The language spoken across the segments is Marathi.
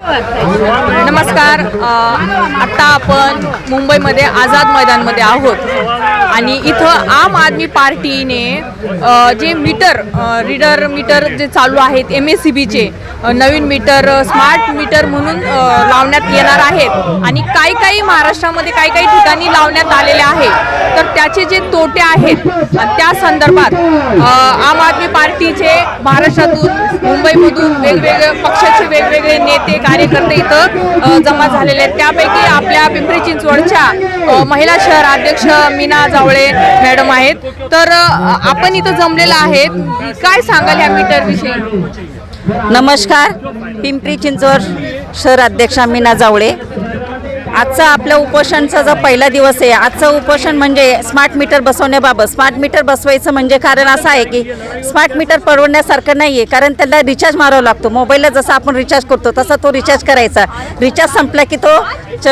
नमस्कार आत्ता आपण मुंबईमध्ये आझाद मैदानमध्ये आहोत. आणि इथं आम आदमी पार्टीने जे मीटर रीडर मीटर जे चालू आहेत एम एस सी बीचे नवीन मीटर स्मार्ट मीटर म्हणून लावण्यात येणार आहेत. आणि काही काही महाराष्ट्रामध्ये काही काही ठिकाणी लावण्यात आलेले आहेत तर त्याचे जे तोटे आहेत त्या संदर्भात आम आदमी पार्टीचे महाराष्ट्रातून मुंबईमधून वेगवेगळे पक्षाचे वेगवेगळे नेते कार्यकर्ते इथं जमा झालेले आहेत. त्यापैकी आपल्या पिंपरी चिंचवडच्या महिला शहर अध्यक्ष मीना जावळे मॅडम आहेत. तर आपण इथं जमलेलं आहेत. काय सांगाल या मीटर विषयी? नमस्कार. पिंपरी चिंचवड शहर अध्यक्षा मीना जावळे. आजचा आपल्या उपोषणचा जो पहिला दिवस आहे आजचं उपोषण म्हणजे स्मार्ट मीटर बसवण्याबाबत. स्मार्ट मीटर बसवायचं म्हणजे कारण असं आहे की स्मार्ट मीटर परवडण्यासारखं नाही आहे कारण त्याला रिचार्ज मारावा लागतो. मोबाईलला जसं आपण रिचार्ज करतो तसा तो रिचार्ज करायचा. रिचार्ज संपला की तो च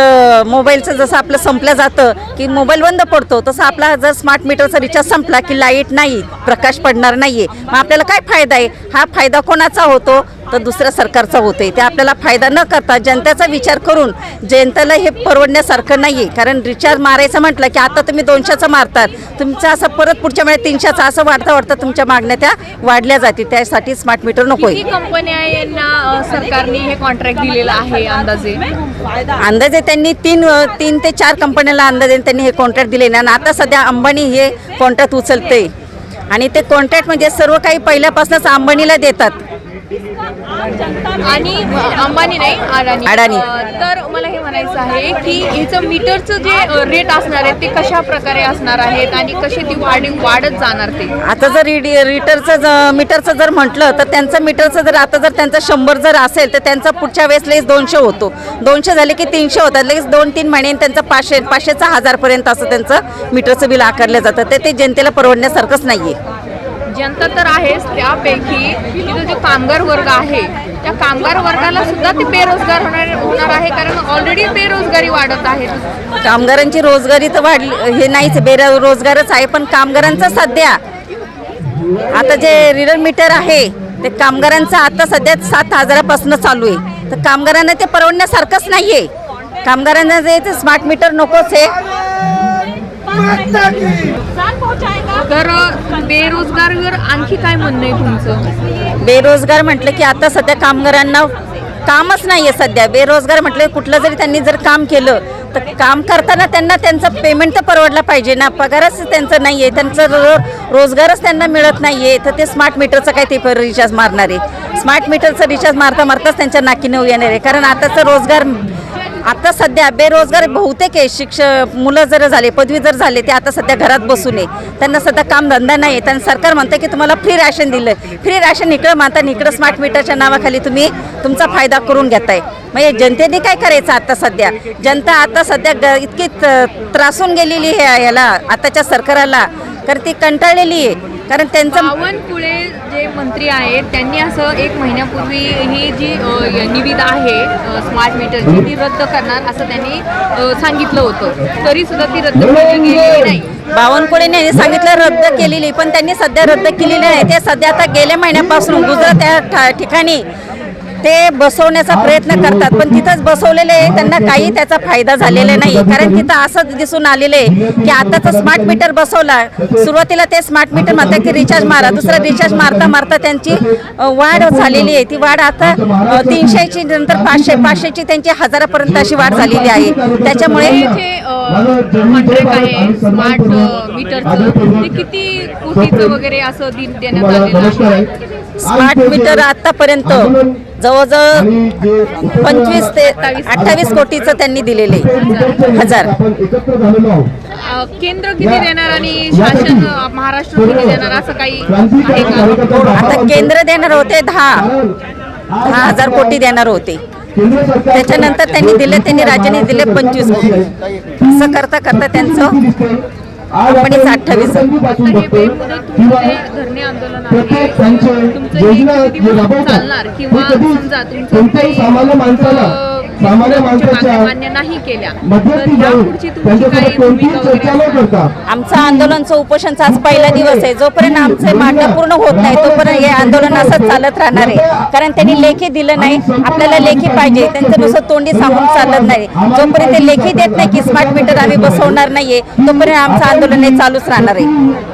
मोबाईलचं जसं आपलं संपलं जातं की मोबाईल बंद पडतो तसं आपला जर स्मार्ट मीटरचा रिचार्ज संपला की लाइट नाही प्रकाश पडणार नाही आहे मग आपल्याला काय फायदा आहे? हा फायदा कोणाचा होतो? तर दुसऱ्या सरकारचा होतोय ते आपल्याला फायदा न करता जनतेचा विचार करून जनतेला हे परवडण्यासारखं नाही आहे कारण रिचार्ज मारायचं म्हटलं की आता तुम्ही दोनशेचं मारतात. तुमचं असं परत पुढच्या वेळेस तीनशेचं असं वाढता वाढता तुमच्या मागण्या त्या वाढल्या जातील. त्यासाठी स्मार्ट मीटर नको किती कंपन्या यांना अ, सरकारने हे कॉन्ट्रॅक्ट दिलेलं आहे अंदाजे? अंदाजे त्यांनी तीन तीन ते चार कंपन्याला अंदाजे त्यांनी हे कॉन्ट्रॅक्ट दिले ना आणि आता सध्या अंबानी हे कॉन्ट्रॅक्ट उचलते आणि ते कॉन्ट्रॅक्ट म्हणजे सर्व काही पहिल्यापासूनच अंबानीला देतात. आणि अंबानी नाही अडाणी. अडाणी. तर मला हे म्हणायचं आहे की ह्याचं मीटरचं जे रेट असणार आहे ते कशा प्रकारे असणार आहेत आणि कसे ती वाढ वाढत जाणार ते? आता जर रिटरचं मीटरचं जर म्हटलं तर त्यांचं मीटरचं जर आता जर त्यांचं शंभर जर असेल तर त्यांचं पुढच्या वेळेस लगेच दोनशे होतो. दोनशे झाले की तीनशे होतात लगेच दोन तीन महिन्यांनी त्यांचं पाचशे पाचशेचा हजारपर्यंत असं त्यांचं मीटरचं बिल आकारलं जातं. तर ते जनतेला परवडण्यासारखंच नाही आहे जनता तर आहेच त्यापैकी तिथं जो कामगार वर्ग आहे त्या कामगार वर्गाला सुद्धा ते बेरोजगार होणार होणार आहे कारण ऑलरेडी बेरोजगारी वाढत आहे कामगारांची रोजगारी तर वाढली हे नाहीच बेरोजगारच आहे पण कामगारांचं सध्या आता जे रिडर मीटर आहे ते कामगारांचं आता सध्या सात हजारापासून चालू आहे. तर कामगारांना ते परवडण्यासारखंच नाही आहे कामगारांना जे ते स्मार्ट मीटर नकोच आहे. तर बेरोजगारवर आणखी काय म्हणणं आहे तुमचं? बेरोजगार म्हटलं की आता सध्या कामगारांना कामच नाही आहे सध्या. बेरोजगार म्हटलं कुठलं जरी त्यांनी जर काम केलं तर काम करताना त्यांना त्यांचं पेमेंट तर परवडला पाहिजे ना. पगारच त्यांचं नाही आहे त्यांचं रो रोजगारच त्यांना मिळत नाही आहे तर ते स्मार्ट मीटरचं काय ते रिचार्ज मारणार? आहे स्मार्ट मीटरचं रिचार्ज मारता मारताच त्यांच्या नाकी नऊ येणार आहे. कारण आताचं रोजगार आता सध्या बेरोजगार बहुतेक आहे. शिक्ष मुलं जर झाले पदवी जर झाले ते आता सध्या घरात बसून आहे. त्यांना सध्या कामधंदा नाही आहे. त्यांना सरकार म्हणतं की तुम्हाला फ्री राशन दिलं फ्री राशन इकडं मानता इकडं स्मार्ट मीटरच्या नावाखाली तुम्ही तुमचा फायदा करून घेताय. म्हणजे जनतेने काय करायचं आता सध्या? जनता आता सध्या ग इतकी त- त्रासून गेलेली आहे याला आताच्या सरकाराला. कारण ती कंटाळलेली आहे. कारण त्यांचं बावनकुळे जे मंत्री आहेत त्यांनी असं एक महिन्यापूर्वी ही जी अ, निविदा आहे स्मार्ट मीटरची ती रद्द करणार असं त्यांनी अ, सांगितलं होतं. तरी सुद्धा ती रद्द केली गेलेली नाही. बावनकुळेने यांनी सांगितलं रद्द केलेली पण त्यांनी सध्या रद्द केलेली नाही. ते सध्या आता गेल्या महिन्यापासून गुजरात या ठा- ठिकाणी ते बसवण्याचा प्रयत्न करतात पण तिथंच बसवलेले आहे त्यांना काही त्याचा फायदा झालेला नाही कारण तिथं असं दिसून आलेलं आहे की आता तर स्मार्ट मीटर बसवला सुरुवातीला ते स्मार्ट मीटर म्हणतात की रिचार्ज मारा दुसरा रिचार्ज मारता मारता त्यांची वाढ झालेली आहे ती वाढ आता तीनशेची नंतर पाचशे पाचशेची त्यांची हजारापर्यंत अशी वाढ झालेली आहे त्याच्यामुळे हे कॉन्ट्रॅक्ट आहे स्मार्ट मीटरचं ते किती कोटीचं वगैरे असं देण्यात आलेलं आहे? स्मार्ट मीटर आतापर्यंत जवळजवळ पंचवीस ते अठ्ठावीस कोटीचं त्यांनी दिलेले हजार. केंद्र किती देणार आणि शासन महाराष्ट्र किती देणार असं काही आहे का? आता केंद्र देणार होते दहा. दहा हजार कोटी देणार होते. त्याच्यानंतर त्यांनी दिले त्यांनी राज्याने दिले पंचवीस असं करता करता त्यांचं कंपनीचं अठ्ठावीस धरणे आंदोलन आहे. चालणार किंवा तुमचं सामान्य मान्य नाही केल्या. आमचं आंदोलनचं उपोषणचा आज पहिला दिवस आहे. जोपर्यंत आमचे मागण्या पूर्ण होत नाही तोपर्यंत हे आंदोलन असंच चालत राहणार आहे. कारण त्यांनी लेखी दिलं नाही. आपल्याला लेखी पाहिजे. त्यांचं नुसतं तोंडी सांगून चालत नाही. जोपर्यंत ते लेखी देत नाही की स्मार्ट मीटर आम्ही बसवणार नाहीये तोपर्यंत आमचं आंदोलन हे चालूच राहणार आहे.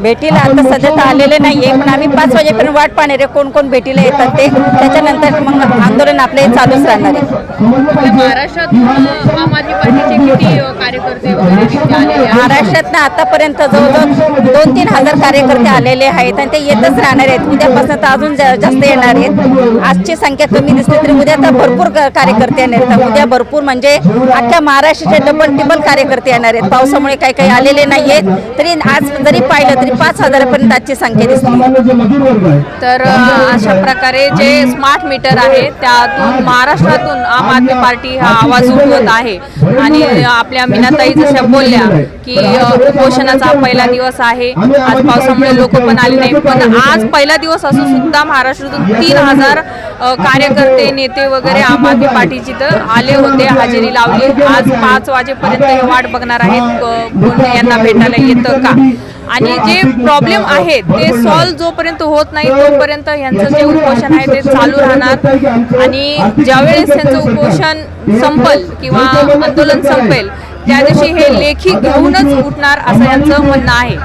भेटीला आता सध्या तर आलेले नाहीये पण आम्ही पाच वाजेपर्यंत वाट पाहणार आहे कोण कोण भेटीला येतात ते त्याच्यानंतर मग आंदोलन आपलं चालूच राहणार आहे. पाहिजे महाराष्ट्रात आम आदमी पार्टीचे किती कार्यकर्ते महाराष्ट्रात आतापर्यंत जवळजवळ दोन तीन हजार कार्यकर्ते आलेले आहेत आणि ते येतच राहणार आहेत. उद्यापासून तर अजून जास्त येणार आहेत. आजची संख्या कमी दिसली तरी उद्या तर भरपूर कार्यकर्ते येणार आहेत. उद्या भरपूर म्हणजे अख्ख्या महाराष्ट्राचे डबल टिबल कार्यकर्ते येणार आहेत. पावसामुळे काही काही आलेले नाही आहेत तरी आज जरी पाहिलं तरी पाच हजारापर्यंत आजची संख्या दिसली. तर अशा प्रकारे जे स्मार्ट मीटर आहे त्यातून महाराष्ट्रातून आम आदमी पार्टी हा आवाज उठवत आहे. आणि आपल्या मीनाताई जशा बोलल्या की कुपोषणाचा उपोषणाचा पहिला दिवस आहे. आज पावसामुळे लोक पण आले नाही. पण आज पहिला दिवस असून सुद्धा महाराष्ट्रातून तीन हजार कार्यकर्ते नेते वगैरे आम आदमी पार्टीची तर आले होते हजेरी लावली. आज पाच वाजेपर्यंत हे वाट बघणार आहेत कोण यांना भेटायला येतं का? आणि जे प्रॉब्लेम आहेत ते सॉल्व्ह जोपर्यंत होत नाही तोपर्यंत यांचं जे उपोषण आहे ते चालू राहणार. आणि ज्यावेळेस त्यांचं उपोषण संपल किंवा आंदोलन संपेल त्या दिवशी हे लेखी घेऊनच उठणार असं यांचं म्हणणं आहे.